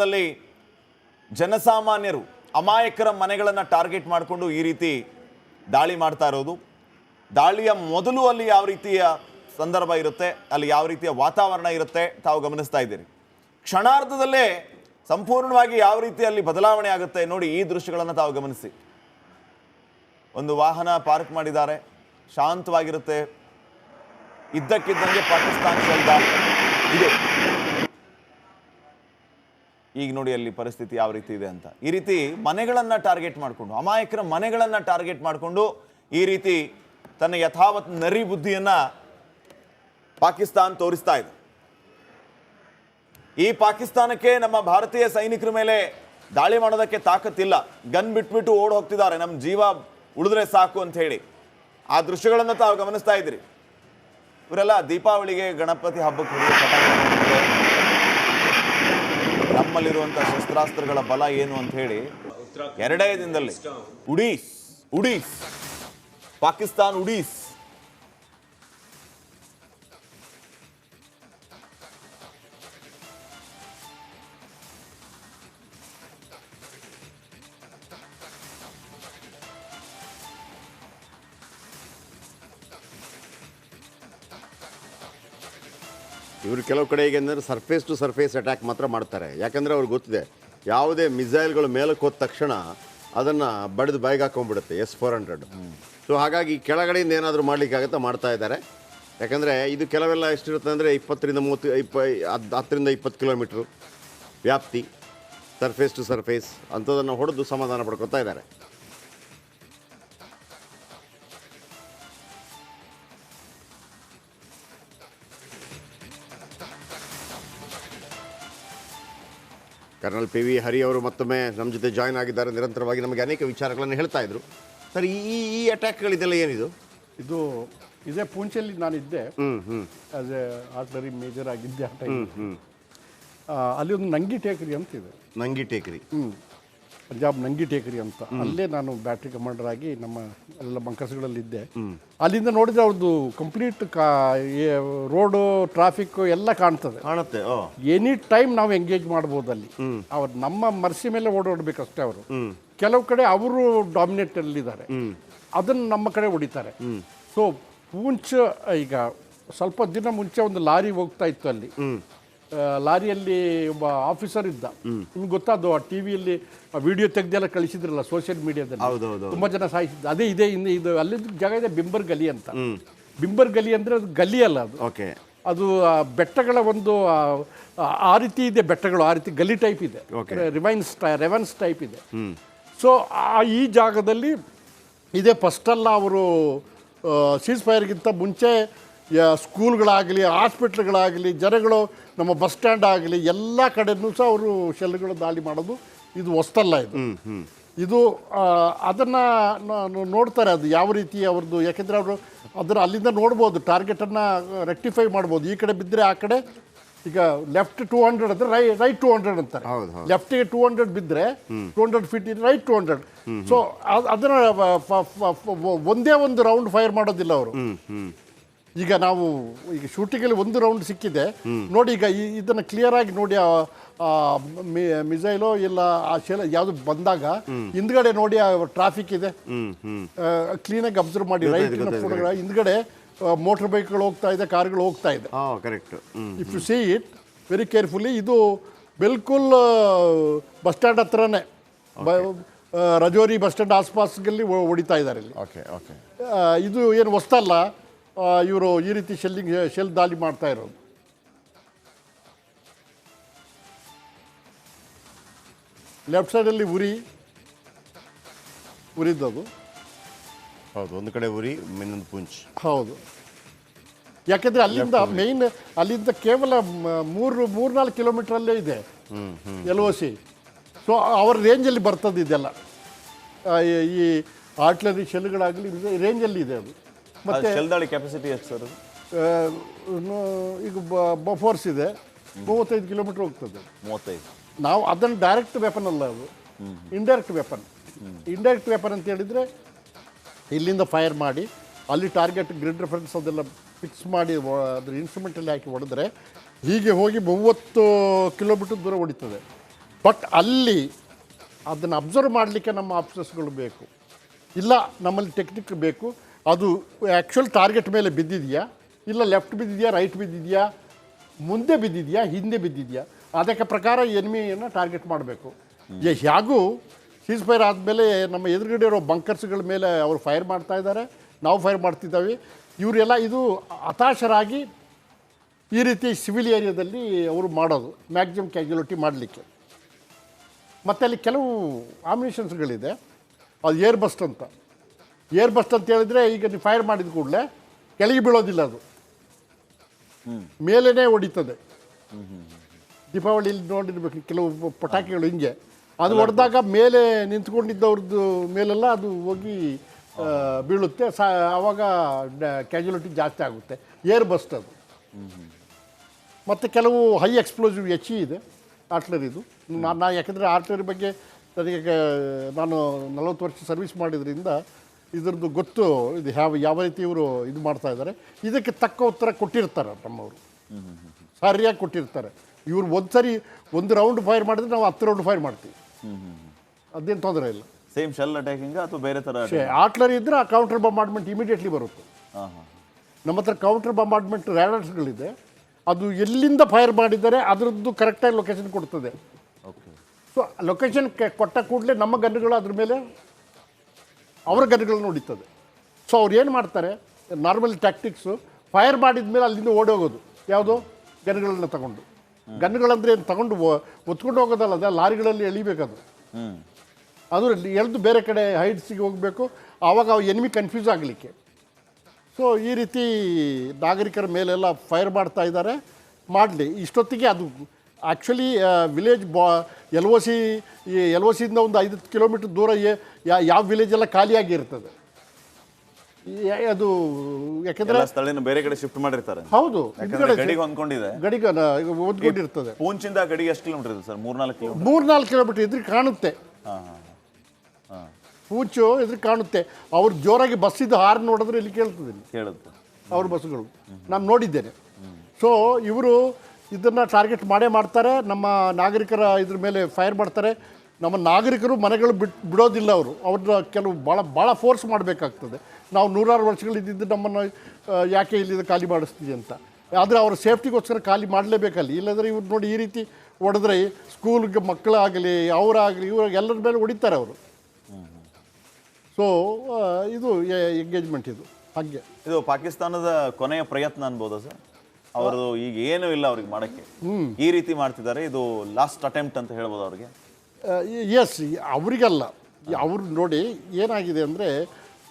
ದಲ್ಲಿ ಜನಸಾಮಾನ್ಯರು ಅಮಾಯಕರ ಮನೆಗಳನ್ನು ಟಾರ್ಗೆಟ್ ಮಾಡಿಕೊಂಡು ಈ ರೀತಿ ದಾಳಿ ಮಾಡ್ತಾ ಇರೋದು. ದಾಳಿಯ ಮೊದಲು ಅಲ್ಲಿ ಯಾವ ರೀತಿಯ ಸಂದರ್ಭ ಇರುತ್ತೆ, ಅಲ್ಲಿ ಯಾವ ರೀತಿಯ ವಾತಾವರಣ ಇರುತ್ತೆ ತಾವು ಗಮನಿಸ್ತಾ ಇದ್ದೀರಿ. ಕ್ಷಣಾರ್ಧದಲ್ಲೇ ಸಂಪೂರ್ಣವಾಗಿ ಯಾವ ರೀತಿ ಅಲ್ಲಿ ಬದಲಾವಣೆ ಆಗುತ್ತೆ ನೋಡಿ ಈ ದೃಶ್ಯಗಳನ್ನು ತಾವು ಗಮನಿಸಿ. ಒಂದು ವಾಹನ ಪಾರ್ಕ್ ಮಾಡಿದ್ದಾರೆ, ಶಾಂತವಾಗಿರುತ್ತೆ. ಇದ್ದಕ್ಕಿದ್ದಂಗೆ ಪಾಕಿಸ್ತಾನ ಇದೆ. ಈಗ ನೋಡಿ ಅಲ್ಲಿ ಪರಿಸ್ಥಿತಿ ಯಾವ ರೀತಿ ಇದೆ ಅಂತ. ಈ ರೀತಿ ಮನೆಗಳನ್ನು ಟಾರ್ಗೆಟ್ ಮಾಡಿಕೊಂಡು, ಅಮಾಯಕರ ಮನೆಗಳನ್ನು ಟಾರ್ಗೆಟ್ ಮಾಡಿಕೊಂಡು ಈ ರೀತಿ ತನ್ನ ಯಥಾವತ್ ನರಿ ಬುದ್ಧಿಯನ್ನ ಪಾಕಿಸ್ತಾನ್ ತೋರಿಸ್ತಾ ಇದೆ. ಈ ಪಾಕಿಸ್ತಾನಕ್ಕೆ ನಮ್ಮ ಭಾರತೀಯ ಸೈನಿಕರ ಮೇಲೆ ದಾಳಿ ಮಾಡೋದಕ್ಕೆ ತಾಕತ್ತಿಲ್ಲ. ಗನ್ ಬಿಟ್ಬಿಟ್ಟು ಓಡ್ ಹೋಗ್ತಿದ್ದಾರೆ. ನಮ್ಮ ಜೀವ ಉಳಿದ್ರೆ ಸಾಕು ಅಂತ ಹೇಳಿ. ಆ ದೃಶ್ಯಗಳನ್ನು ತಾವು ಗಮನಿಸ್ತಾ ಇದ್ರಿ ಇವರೆಲ್ಲ ದೀಪಾವಳಿಗೆ ಗಣಪತಿ ಹಬ್ಬಕ್ಕೆ ನಮ್ಮಲ್ಲಿರುವಂಥ ಶಸ್ತ್ರಾಸ್ತ್ರಗಳ ಬಲ ಏನು ಅಂತ ಹೇಳಿ ಎರಡೇ ದಿನದಲ್ಲಿ ಉಡೀಸ್ ಉಡೀಸ್ ಪಾಕಿಸ್ತಾನ್ ಉಡೀಸ್. ಇವರು ಕೆಲವು ಕಡೆ ಈಗ ಅಂದರೆ ಸರ್ಫೇಸ್ ಟು ಸರ್ಫೇಸ್ ಅಟ್ಯಾಕ್ ಮಾತ್ರ ಮಾಡ್ತಾರೆ. ಯಾಕಂದರೆ ಅವ್ರಿಗೆ ಗೊತ್ತಿದೆ, ಯಾವುದೇ ಮಿಸೈಲ್ಗಳು ಮೇಲಕ್ಕೆ ಹೋದ ತಕ್ಷಣ ಅದನ್ನು ಬಡಿದು ಬಾಯಿಗೆ ಹಾಕೊಂಡ್ಬಿಡುತ್ತೆ ಎಸ್ ಫೋರ್ ಹಂಡ್ರೆಡ್ ಸೊ ಹಾಗಾಗಿ ಕೆಳಗಡೆಯಿಂದ ಏನಾದರೂ ಮಾಡಲಿಕ್ಕಾಗತ್ತಾ ಮಾಡ್ತಾ ಇದ್ದಾರೆ. ಯಾಕಂದರೆ ಇದು ಕೆಲವೆಲ್ಲ ಎಷ್ಟಿರುತ್ತೆ ಅಂದರೆ ಇಪ್ಪತ್ತರಿಂದ ಮೂವತ್ತು, ಇಪ್ಪ ಹತ್ತರಿಂದ ಇಪ್ಪತ್ತು ಕಿಲೋಮೀಟ್ರ್ ವ್ಯಾಪ್ತಿ ಸರ್ಫೇಸ್ ಟು ಸರ್ಫೇಸ್ ಅಂಥದ್ದನ್ನು ಹೊಡೆದು ಸಮಾಧಾನ ಪಡ್ಕೊತಾ ಇದ್ದಾರೆ. ಕರ್ನಲ್ ಪಿ ವಿ ಹರಿ ಅವರು ಮತ್ತೊಮ್ಮೆ ನಮ್ಮ ಜೊತೆ ಜಾಯ್ನ್ ಆಗಿದ್ದಾರೆ. ನಿರಂತರವಾಗಿ ನಮಗೆ ಅನೇಕ ವಿಚಾರಗಳನ್ನು ಹೇಳ್ತಾ ಇದ್ರು. ಸರ್ ಈ ಈ- ಅಟ್ಯಾಕ್ಗಳಿದೆಲ್ಲ ಏನಿದು? ಇದು ಇದೇ ಪೂಂಚಲ್ಲಿ ನಾನಿದ್ದೆ. ಆಸ್ ಎ ಆರ್ಟ್ಲರಿ ಮೇಜರ್ ಆಗಿದ್ದೆ ಆ ಟೈಮ್ ಅಲ್ಲಿ. ಒಂದು ನಂಗಿ ಟೇಕರಿ ಅಂತ ಇದೆ ನಂಗಿ ಟೇಕರಿ. ಹ್ಞೂ ಪಂಜಾಬ್ ನಂಗಿ ಟೇಕರಿ ಅಂತ. ಅಲ್ಲೇ ನಾನು ಬ್ಯಾಟ್ರಿ ಕಮಾಂಡರ್ ಆಗಿ ನಮ್ಮ ಎಲ್ಲ ಬಂಕರ್ಸ್ಗಳಲ್ಲಿದ್ದೆ. ಅಲ್ಲಿಂದ ನೋಡಿದ್ರೆ ಅವ್ರದ್ದು ಕಂಪ್ಲೀಟ್ ಕಾ ರೋಡು ಟ್ರಾಫಿಕ್ಕು ಎಲ್ಲ ಕಾಣ್ತದೆ. ಕಾಣುತ್ತೆ ಎನಿ ಟೈಮ್ ನಾವು ಎಂಗೇಜ್ ಮಾಡ್ಬೋದು ಅಲ್ಲಿ. ಅವ್ರು ನಮ್ಮ ಮರ್ಸಿ ಮೇಲೆ ಓಡಾಡ್ಬೇಕಷ್ಟೇ ಅವರು. ಕೆಲವು ಕಡೆ ಅವರು ಡಾಮಿನೇಟ್ ಅಲ್ಲಿದ್ದಾರೆ ಅದನ್ನು ನಮ್ಮ ಕಡೆ ಹೊಡಿತಾರೆ. ಸೊ ಪೂಂಚ್ ಈಗ ಸ್ವಲ್ಪ ದಿನ ಮುಂಚೆ ಒಂದು ಲಾರಿ ಹೋಗ್ತಾ ಇತ್ತು ಅಲ್ಲಿ. ಲಾರಿಯಲ್ಲಿ ಒಬ್ಬ ಆಫೀಸರ್ ಇದ್ದ. ನಿಮ್ಗೆ ಗೊತ್ತಾದ್ದು ಆ ಟಿ ವಿಯಲ್ಲಿ ವಿಡಿಯೋ ತೆಗ್ದೆಲ್ಲ ಕಳಿಸಿದ್ರಲ್ಲ ಸೋಷಿಯಲ್ ಮೀಡಿಯಾದಲ್ಲಿ? ತುಂಬಾ ಜನ ಸಾಯಿಸಿದ್ದ. ಅದೇ ಇದೆ ಇನ್ನು ಇದು ಅಲ್ಲಿದ್ದ ಜಾಗ ಇದೆ ಬಿಂಬರ್ ಗಲಿ ಅಂತ. ಬಿಂಬರ್ ಗಲಿ ಅಂದ್ರೆ ಅದು ಗಲಿ ಅಲ್ಲ ಅದು. ಓಕೆ. ಅದು ಬೆಟ್ಟಗಳ ಒಂದು ಆ, ಆ- ಆ ರೀತಿ ಇದೆ ಬೆಟ್ಟಗಳು ಆ ರೀತಿ ಗಲಿ ಟೈಪ್ ಇದೆ. ರಿವೈನ್ಸ್ ರೆವನ್ಸ್ ಟೈಪ್ ಇದೆ. ಸೊ ಈ ಜಾಗದಲ್ಲಿ ಇದೇ ಫಸ್ಟಲ್ಲ ಅವರು ಸೀಸ್ ಫೈರ್ಗಿಂತ ಮುಂಚೆ ಸ್ಕೂಲ್ಗಳಾಗಲಿ ಹಾಸ್ಪಿಟ್ಲ್ಗಳಾಗಲಿ ಜನಗಳು ನಮ್ಮ ಬಸ್ ಸ್ಟ್ಯಾಂಡ್ ಆಗಲಿ ಎಲ್ಲ ಕಡೆನೂ ಸಹ ಅವರು ಶೆಲ್ಗಳು ದಾಳಿ ಮಾಡೋದು ಇದು ಹೊಸ್ತಲ್ಲ ಇದು. ಇದು ಅದನ್ನು ನೋಡ್ತಾರೆ ಅದು ಯಾವ ರೀತಿ ಅವ್ರದ್ದು ಯಾಕೆಂದರೆ ಅವರು ಅದರ ಅಲ್ಲಿಂದ ನೋಡ್ಬೋದು ಟಾರ್ಗೆಟನ್ನು ರೆಕ್ಟಿಫೈ ಮಾಡ್ಬೋದು. ಈ ಕಡೆ ಬಿದ್ದರೆ ಆ ಕಡೆ ಈಗ ಲೆಫ್ಟ್ ಟೂ ಹಂಡ್ರೆಡ್ ಅಂದರೆ ರೈ ರೈಟ್ ಟೂ ಹಂಡ್ರೆಡ್ ಅಂತಾರೆ. ಲೆಫ್ಟಿಗೆ ಟೂ ಹಂಡ್ರೆಡ್ ಬಿದ್ದರೆ two hundred feet right two hundred. So ಅದನ್ನು ಒಂದೇ ಒಂದು ರೌಂಡ್ ಫೈರ್ ಮಾಡೋದಿಲ್ಲ ಅವರು. ಈಗ ನಾವು ಈಗ ಶೂಟಿಂಗಲ್ಲಿ ಒಂದು ರೌಂಡ್ ಸಿಕ್ಕಿದೆ. ನೋಡಿ ಈಗ ಈ ಇದನ್ನು ಕ್ಲಿಯರ್ ಆಗಿ ನೋಡಿ ಮಿಸೈಲೋ ಇಲ್ಲ ಆ ಶೆಲ್ ಯಾವುದು ಬಂದಾಗ ಹಿಂದ್ಗಡೆ ನೋಡಿ ಟ್ರಾಫಿಕ್ ಇದೆ. ಕ್ಲೀನಾಗಿ ಅಬ್ಸರ್ವ್ ಮಾಡಿ ರೈಟ್ ಹಿಂದ್ಗಡೆ ಮೋಟರ್ ಬೈಕ್ಗಳು ಹೋಗ್ತಾ ಇದೆ ಕಾರ್ಗಳು ಹೋಗ್ತಾ ಇದೆ. Correct if you see it very carefully ಇದು ಬಿಲ್ಕುಲ್ ಬಸ್ ಸ್ಟ್ಯಾಂಡ್ ಹತ್ರನೇ. ಆ, ರಜೋರಿ ಬಸ್ ಸ್ಟ್ಯಾಂಡ್ ಆಸ್ಪಾಸ್ಗಲ್ಲಿ ಹೊಡಿತಾ ಇದ್ದಾರೆ ಇಲ್ಲಿ. ಓಕೆ ಓಕೆ ಇದು ಏನು ಹೊಸ್ತಲ್ಲ ಇವರು ಈ ರೀತಿ ಶೆಲ್ಲಿಂಗ್ ಶೆಲ್ ದಾಳಿ ಮಾಡ್ತಾ ಇರೋದು. ಲೆಫ್ಟ್ ಸೈಡಲ್ಲಿ ಉರಿ ಉರಿದ್ದದು. ಹೌದು ಒಂದು ಕಡೆ ಉರಿ ಇನ್ನೊಂದು ಪುಂಚ್. ಹೌದು. ಯಾಕೆಂದರೆ ಅಲ್ಲಿಂದ ಮೇಯ್ನ್ ಅಲ್ಲಿಂದ ಕೇವಲ ಮೂರು ಮೂರು ಮೂರ್ನಾಲ್ಕು ಕಿಲೋಮೀಟ್ರಲ್ಲೇ ಇದೆ ಎಲ್ ಒ ಸಿ ಸೊ ಅವರ ರೇಂಜಲ್ಲಿ ಬರ್ತದೆ ಇದೆಲ್ಲ. ಈ- ಆರ್ಟ್ಲರಿ ಶೆಲ್ಗಳಾಗಲಿ ರೇಂಜಲ್ಲಿ ಇದೆ ಅದು. ಶೆಲ್ ದಾಳಿ ಕೆಪಾಸಿಟಿ ಎಷ್ಟು ಸರ್? ಈಗ ಬಫೋರ್ಸ್ ಇದೆ. ಮೂವತ್ತೈದು ಕಿಲೋಮೀಟರ್ ಹೋಗ್ತದೆ. ಮೂವತ್ತೈದು. ನಾವು ಅದನ್ನು ಡೈರೆಕ್ಟ್ ವೆಪನ್ ಅಲ್ಲ ಅದು. ಇಂಡೈರೆಕ್ಟ್ ವೆಪನ್ ಇಂಡೈರೆಕ್ಟ್ ವೆಪನ್ ಅಂತ ಹೇಳಿದರೆ ಇಲ್ಲಿಂದ ಫೈರ್ ಮಾಡಿ ಅಲ್ಲಿ ಟಾರ್ಗೆಟ್ ಗ್ರಿಡ್ ರೆಫರೆನ್ಸ್ ಅದೆಲ್ಲ ಫಿಕ್ಸ್ ಮಾಡಿ ಅದ್ರ ಇನ್ಸ್ಟ್ರೂಮೆಂಟಲ್ಲಿ ಹಾಕಿ ಹೊಡೆದ್ರೆ ಹೀಗೆ ಹೋಗಿ ಮೂವತ್ತು ಕಿಲೋಮೀಟರ್ ದೂರ ಹೊಡಿತದೆ. ಬಟ್ ಅಲ್ಲಿ ಅದನ್ನು ಅಬ್ಸರ್ವ್ ಮಾಡಲಿಕ್ಕೆ ನಮ್ಮ ಆಫೀಸರ್ಸ್ಗಳು ಬೇಕು. ಇಲ್ಲ ನಮ್ಮಲ್ಲಿ ಟೆಕ್ನಿಕ್ ಬೇಕು. ಅದು ಆ್ಯಕ್ಚುಯಲ್ ಟಾರ್ಗೆಟ್ ಮೇಲೆ ಬಿದ್ದಿದೆಯಾ? ಇಲ್ಲ ಲೆಫ್ಟ್ ಬಿದ್ದಿದೆಯಾ ರೈಟ್ ಬಿದ್ದಿದೆಯಾ? ಮುಂದೆ ಬಿದ್ದಿದೆಯಾ ಹಿಂದೆ ಬಿದ್ದಿದೆಯಾ? ಅದಕ್ಕೆ ಪ್ರಕಾರ ಎನಿಮಿಯನ್ನು ಟಾರ್ಗೆಟ್ ಮಾಡಬೇಕು. ಹೇಗೂ ಸೀಸ್ ಫೈರ್ ಆದಮೇಲೆ ನಮ್ಮ ಎದುರುಗಡೆ ಇರೋ ಬಂಕರ್ಸ್ಗಳ ಮೇಲೆ ಅವರು ಫೈರ್ ಮಾಡ್ತಾ ಇದ್ದಾರೆ. ನಾವು ಫೈರ್ ಮಾಡ್ತಿದ್ದಾವೆ. ಇವರೆಲ್ಲ ಇದು ಹತಾಶರಾಗಿ ಈ ರೀತಿ ಸಿವಿಲ್ ಏರಿಯಾದಲ್ಲಿ ಅವರು ಮಾಡೋದು ಮ್ಯಾಕ್ಸಿಮಮ್ ಕ್ಯಾಜುಲಿಟಿ ಮಾಡಲಿಕ್ಕೆ. ಮತ್ತು ಅಲ್ಲಿ ಕೆಲವು ಆಮಿನೇಷನ್ಸ್ಗಳಿದೆ ಅದು ಏರ್ ಬಸ್ಟ್ ಅಂತ. ಏರ್ ಬಸ್ಟ್ ಅಂತ ಹೇಳಿದ್ರೆ ಈಗ ನೀವು ಫೈರ್ ಮಾಡಿದ ಕೂಡಲೇ ಕೆಳಗೆ ಬೀಳೋದಿಲ್ಲ ಅದು. ಮೇಲೇ ಹೊಡಿತದೆ. ದೀಪಾವಳಿಯಲ್ಲಿ ನೋಡಿರ್ಬೇಕು ಕೆಲವು ಪಟಾಕಿಗಳು ಹಿಂಗೆ. ಅದು ಹೊಡೆದಾಗ ಮೇಲೆ ನಿಂತ್ಕೊಂಡಿದ್ದವ್ರದ್ದು ಮೇಲೆಲ್ಲ ಅದು ಹೋಗಿ ಬೀಳುತ್ತೆ. ಸಾ ಆವಾಗ ಕ್ಯಾಜುಲಿಟಿ ಜಾಸ್ತಿ ಆಗುತ್ತೆ. ಏರ್ ಬಸ್ಟ್ ಅದು. ಮತ್ತು ಕೆಲವು ಹೈ ಎಕ್ಸ್ಪ್ಲೋಸಿವ್ ಎಚ್ ಇ ಇದೆ ಆರ್ಟ್ಲರಿದು ನಾನು ನಾ ಯಾಕಂದರೆ ಆರ್ಟ್ಲರಿ ಬಗ್ಗೆ ನನಗೆ ನಾನು ನಲವತ್ತು ವರ್ಷ ಸರ್ವಿಸ್ ಮಾಡಿದ್ರಿಂದ ಇದ್ರದ್ದು ಗೊತ್ತು. ಇದು ಯಾವ ಯಾವ ರೀತಿ ಇವರು ಇದು ಮಾಡ್ತಾ ಇದ್ದಾರೆ. ಇದಕ್ಕೆ ತಕ್ಕ ಉತ್ತರ ಕೊಟ್ಟಿರ್ತಾರೆ ನಮ್ಮವರು. ಸರಿಯಾಗಿ ಕೊಟ್ಟಿರ್ತಾರೆ. ಇವ್ರು ಒಂದು ಸರಿ ಒಂದು ರೌಂಡ್ ಫೈರ್ ಮಾಡಿದ್ರೆ ನಾವು ಹತ್ತು ರೌಂಡ್ ಫೈರ್ ಮಾಡ್ತೀವಿ. ಅದೇನು ತೊಂದರೆ ಇಲ್ಲ. ಸೇಮ್ ಶೆಲ್ ಅಟ್ಯಾಕಿಂಗ್ ಅಥವಾ ಬೇರೆ ಥರ ಆಟ್ಲರಿ ಇದ್ದರೆ ಆ ಕೌಂಟರ್ ಬಾಂಬಾರ್ಡ್ಮೆಂಟ್ ಇಮಿಡಿಯೇಟ್ಲಿ ಬರುತ್ತೆ. ಹಾಂ ಹಾಂ. ನಮ್ಮ ಹತ್ರ ಕೌಂಟರ್ ಬಂಬಾರ್ಡ್ಮೆಂಟ್ ರ್ಯಾಡರ್ಸ್ಗಳಿದೆ ಅದು ಎಲ್ಲಿಂದ ಫೈರ್ ಮಾಡಿದರೆ ಅದರದ್ದು ಕರೆಕ್ಟಾಗಿ ಲೊಕೇಶನ್ ಕೊಡ್ತದೆ. ಓಕೆ ಸೊ ಲೊಕೇಶನ್ ಕೊಟ್ಟ ಕೂಡಲೇ ನಮ್ಮ ಗನ್ಗಳು ಅದ್ರ ಮೇಲೆ ಅವರ ಗರಿಗಳನ್ನು ಹೊಡಿತದೆ. ಸೊ ಅವ್ರು ಏನು ಮಾಡ್ತಾರೆ? ನಾರ್ಮಲ್ ಟ್ಯಾಕ್ಟಿಕ್ಸು ಫೈರ್ ಮಾಡಿದ ಮೇಲೆ ಅಲ್ಲಿಂದ ಓಡೋಗೋದು ಯಾವುದು? ಗನ್ಗಳನ್ನ ತಗೊಂಡು. ಗನ್ಗಳಂದ್ರೆ ಏನು ತಗೊಂಡು ಒತ್ಕೊಂಡು ಹೋಗೋದಲ್ಲ, ಅದ ಲಾರಿಗಳಲ್ಲಿ ಎಳಿಬೇಕದು. ಅದು ಎಳೆದು ಬೇರೆ ಕಡೆ ಹೈಟ್ಸಿಗೆ ಹೋಗಬೇಕು. ಆವಾಗ ಎನಿಮಿ ಕನ್ಫ್ಯೂಸ್ ಆಗಲಿಕ್ಕೆ. ಸೊ ಈ ರೀತಿ ನಾಗರಿಕರ ಮೇಲೆಲ್ಲ ಫೈರ್ ಮಾಡ್ತಾ ಇದ್ದಾರೆ. ಮಾಡಲಿ. ಇಷ್ಟೊತ್ತಿಗೆ ಅದು ಆ್ಯಕ್ಚುಲಿ ವಿಲೇಜ್ ಬಾ L O C L O ಸಿಯಿಂದ ಒಂದು ಐದು ಕಿಲೋಮೀಟ್ರ್ ದೂರ ಯಾವ ವಿಲೇಜ್ ಎಲ್ಲ ಖಾಲಿಯಾಗಿ ಇರ್ತದೆ ಅದು ಯಾಕೆಂದ್ರೆ ಸ್ಥಳೀನ ಬೇರೆ ಕಡೆ ಶಿಫ್ಟ್ ಮಾಡಿರ್ತಾರೆ. ಹೌದು ಗಡಿಗೆ ಹೊಂದ್ಕೊಂಡಿದೆ ಗಡಿಗ ಹೊಂದ್ಕೊಂಡಿರ್ತದೆ ಪೂಂಚಿಂದ ಗಡಿಗೆ ಎಷ್ಟು ಕಿಲೋಮೀಟರ್ ಇದೆ ಸರ್? ಮೂರ್ನಾಲ್ಕು ಕಿಲೋಮೀಟರ್ ಮೂರ್ನಾಲ್ಕು ಕಿಲೋಮೀಟರ್ ಇದ್ರೆ ಕಾಣುತ್ತೆ. ಪೂಂಚು ಇದ್ರೆ ಕಾಣುತ್ತೆ. ಅವ್ರು ಜೋರಾಗಿ ಬಸ್ಸಿದ್ದು ಹಾರ್ ನೋಡಿದ್ರೆ ಇಲ್ಲಿ ಕೇಳ್ತದೆ ಕೇಳುತ್ತೆ. ಅವ್ರ ಬಸ್ಸುಗಳು ನಾನು ನೋಡಿದ್ದೇನೆ. ಸೊ ಇವರು ಇದನ್ನು ಟಾರ್ಗೆಟ್ ಮಾಡೇ ಮಾಡ್ತಾರೆ. ನಮ್ಮ ನಾಗರಿಕರ ಇದ್ರ ಮೇಲೆ ಫೈರ್ ಮಾಡ್ತಾರೆ. ನಮ್ಮ ನಾಗರಿಕರು ಮನೆಗಳು ಬಿಟ್ಟು ಬಿಡೋದಿಲ್ಲ ಅವರು. ಅವ್ರನ್ನ ಕೆಲವು ಭಾಳ ಭಾಳ ಫೋರ್ಸ್ ಮಾಡಬೇಕಾಗ್ತದೆ. ನಾವು ನೂರಾರು ವರ್ಷಗಳಿದ್ದಿದ್ದು ನಮ್ಮನ್ನು ಯಾಕೆ ಇಲ್ಲಿ ಖಾಲಿ ಮಾಡಿಸ್ತೀವಿ ಅಂತ. ಆದರೆ ಅವರ ಸೇಫ್ಟಿಗೋಸ್ಕರ ಖಾಲಿ ಮಾಡಲೇಬೇಕಲ್ಲಿ. ಇಲ್ಲದ್ರೆ ಇವ್ರು ನೋಡಿ ಈ ರೀತಿ ಹೊಡೆದ್ರೆ ಸ್ಕೂಲ್ಗೆ ಮಕ್ಕಳಾಗಲಿ, ಅವರಾಗಲಿ ಇವ್ರ ಎಲ್ಲರ ಮೇಲೆ ಹೊಡಿತಾರೆ ಅವರು. ಸೊ ಇದು ಎಂಗೇಜ್ಮೆಂಟ್ ಇದು. ಹಾಗೆ. ಇದು ಪಾಕಿಸ್ತಾನದ ಕೊನೆಯ ಪ್ರಯತ್ನ ಅನ್ಬೋದಾ ಸರ್? ಅವ್ರದ್ದು ಈಗ ಏನೂ ಇಲ್ಲ ಅವ್ರಿಗೆ ಮಾಡಕ್ಕೆ. ಈ ರೀತಿ ಮಾಡ್ತಿದ್ದಾರೆ ಇದು ಲಾಸ್ಟ್ ಅಟೆಂಪ್ಟ್ ಅಂತ ಹೇಳ್ಬೋದು ಅವ್ರಿಗೆ. ಎಸ್ ಅವರಿಗಲ್ಲ. ಅವ್ರು ನೋಡಿ ಏನಾಗಿದೆ ಅಂದರೆ